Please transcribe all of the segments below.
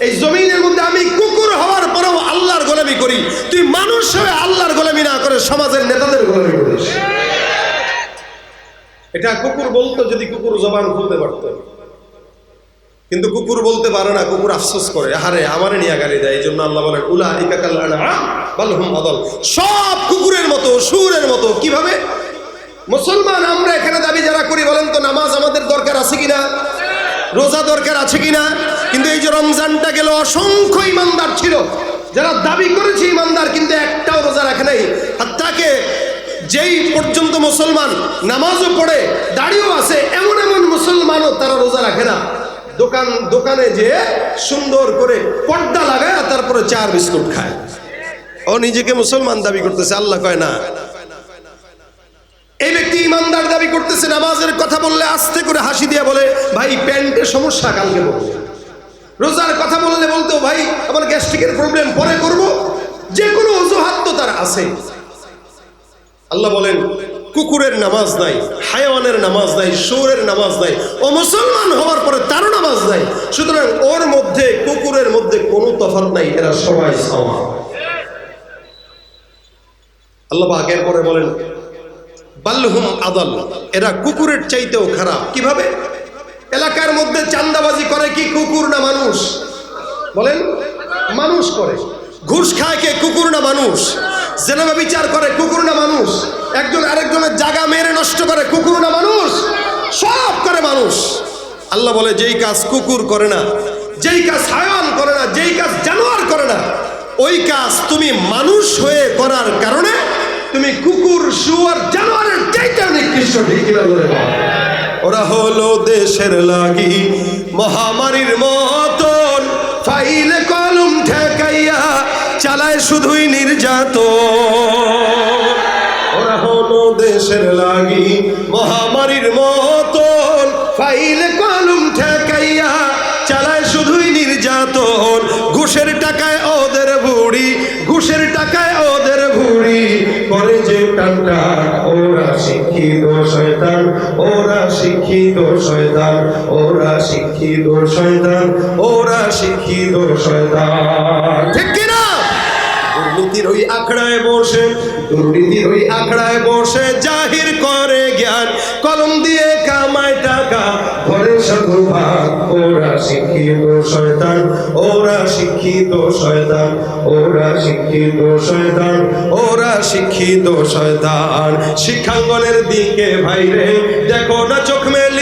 এই জমিনের মধ্যে আমি কুকুর হওয়ার পরেও আল্লাহর গোলামি করি। তুই মানুষ হয়ে আল্লাহর গোলামি না করে সমাজের নেতাদের গোলামি করিস। এটা কুকুর বলতো যদি কুকুর জবান খুলতে পারতো। কিন্তু কুকুর বলতে পারে না, কুকুর আফসোস করে আরে আমারে নিয়ে গালি দেয়। এই জন্য আল্লাহ বলেন উলা বালহুম অদল সব কুকুরের মতো, সুরের মতো। কীভাবে? মুসলমান, আমরা এখানে দাবি যারা করি বলেন তো, নামাজ আমাদের দরকার আছে কিনা? রোজা দরকার আছে কিনা? কিন্তু এই যে রমজানটা গেল, অসংখ্য ইমানদার ছিল। যারা দাবি করেছে ইমানদার, কিন্তু একটাও রোজা রাখে নাই। আর তাকে যেই পর্যন্ত মুসলমান নামাজও পড়ে, দাড়িও আছে, এমন এমন মুসলমানও তারা রোজা রাখে না। দোকান, দোকানে যে সুন্দর করে পর্দা লাগায়, আর তারপরে চার বিস্কুট খায়। ও নিজেকে মুসলমান দাবি করতেছে, আল্লাহ কয় না। এই ব্যক্তি ইমানদার দাবি করতেছে, নামাজের কথা বললে আস্তে করে হাসি দিয়ে বলে, ভাই, প্যান্টের সমস্যা কালকে বলব রোজার কথা বললে বলতো ভাই, আমার গ্যাস্ট্রিকের প্রবলেম, পরে করব। যে কোনো অজুহাত তো তার আছে। আল্লাহ বলেন, কুকুরের নামাজ নাই, হায়াওয়ানের নামাজ নাই সুরের নামাজ নাই, ও মুসলমান হওয়ার পরে তারও নামাজ নাই। সুতরাং ওর মধ্যে, কুকুরের মধ্যে কোনো তফাৎ নাই, এরা সবাই সমান। আল্লাহ আগের পরে বলেন, বাল্লহুম আদাল, এরা কুকুরের চাইতেও খারাপ। কীভাবে? এলাকার মধ্যে চান্দাবাজি করে কি কুকুর না মানুষ? বলেন, মানুষ করে। ঘুষ খায় কে? কুকুর না মানুষ? জেনেবা বিচার করে, কুকুর না মানুষ? একজন আরেকজনের জায়গা মেরে নষ্ট করে, কুকুর না মানুষ? সব করে মানুষ। আল্লাহ বলে, যেই কাজ কুকুর করে না, যেই কাজ হায়ান করে না, যেই কাজ জানোয়ার করে না, ওই কাজ তুমি মানুষ হয়ে করার কারণে তুমি কুকুর শুয়ার জানোয়ারের চাইতে নিকৃষ্ট ঠিক ওরা হলো দেশের লাগি, মহামারীর মতন শুধুই নির্যাতন। ওরা হলো দেশের লাগি মহামারীর মতন। ফাইলে কলম ঠেকাইয়া চালায় শুধুই নির্যাতন। ঘুষের টাকায় ওদের বুড়ি ঘুষের টাকায় ওদের বুড়ি করে যে টানটা ওরা শিক্ষিত শয়তান ওরা শিক্ষিত শয়তান ওরা শিক্ষিত শয়তান ওরা শিক্ষিত শয়তান। ঠিক আখড়ায় বসে দুর্নীতির ওই আখড়ায় বসে, জাহির করে জ্ঞান। কলম দিয়ে কামায় টাকা, ঘরে শুধু ভাগ। ওরা শিক্ষিত শয়তান, ওরা শিক্ষিত শয়তান, ওরা শিক্ষিত শয়তান, ওরা শিক্ষিত শয়তান। শিক্ষাঙ্গনের দিকে ভাইরে, দেখো না চোখ মেলিয়া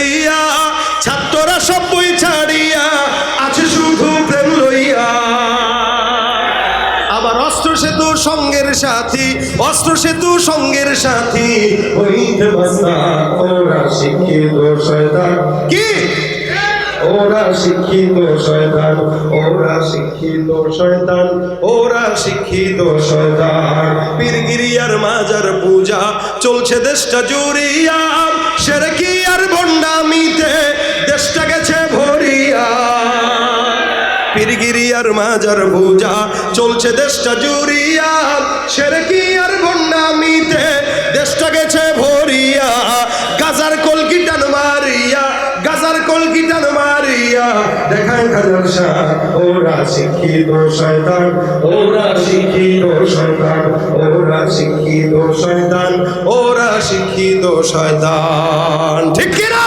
সঙ্গের সাথী হইতে বাসা ওরা শিক্ষিত শয়তান। কি? ওরা শিক্ষিত শয়তান। ওরা শিক্ষিত শয়তান। ওরা শিক্ষিত শয়তান। পীরগিরিয়ার মাজার পূজা চলছে দেশটা জুড়িয়া। সেরে আর ভণ্ডামিতে দেশটা গেছে ভরিয়া পীরগিরিয়ার মাজার পূজা চলছে দেশটা জুড়িয়া। সেরে কি আর ভণ্ডামিতে দেশটা গেছে ভরিয়া। গাজার কলকিটান মারিয়া, গাজার কলকিটান মারিয়া। দেখায় হাজার শাহ, ওরা শিক্ষিত শয়তান, ওরা শিক্ষিত শয়তান, ওরা শিক্ষিত শয়তান, ওরা শিক্ষিত শয়তান। ঠিক কিনা?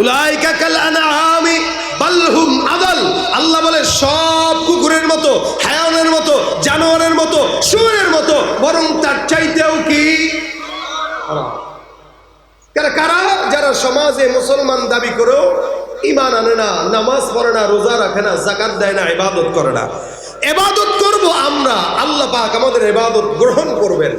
উলাইকা কাল আনআমি বাল হুম আদাল। আল্লাহ বলে, সব কুকুরের মতো, হায়ানের মতো, জানোয়ারের মতো, শুয়োরের মতো, বরং তার চাইতেও কি? কারা যারা সমাজে মুসলমান দাবি করেও ইমান আনে না, নামাজ পড়ে না, রোজা রাখে না জাকাত দেয় না, ইবাদত করে না। এবাদত করব আমরা। আল্লাহ পাক আমাদের এবাদত গ্রহণ করবেন।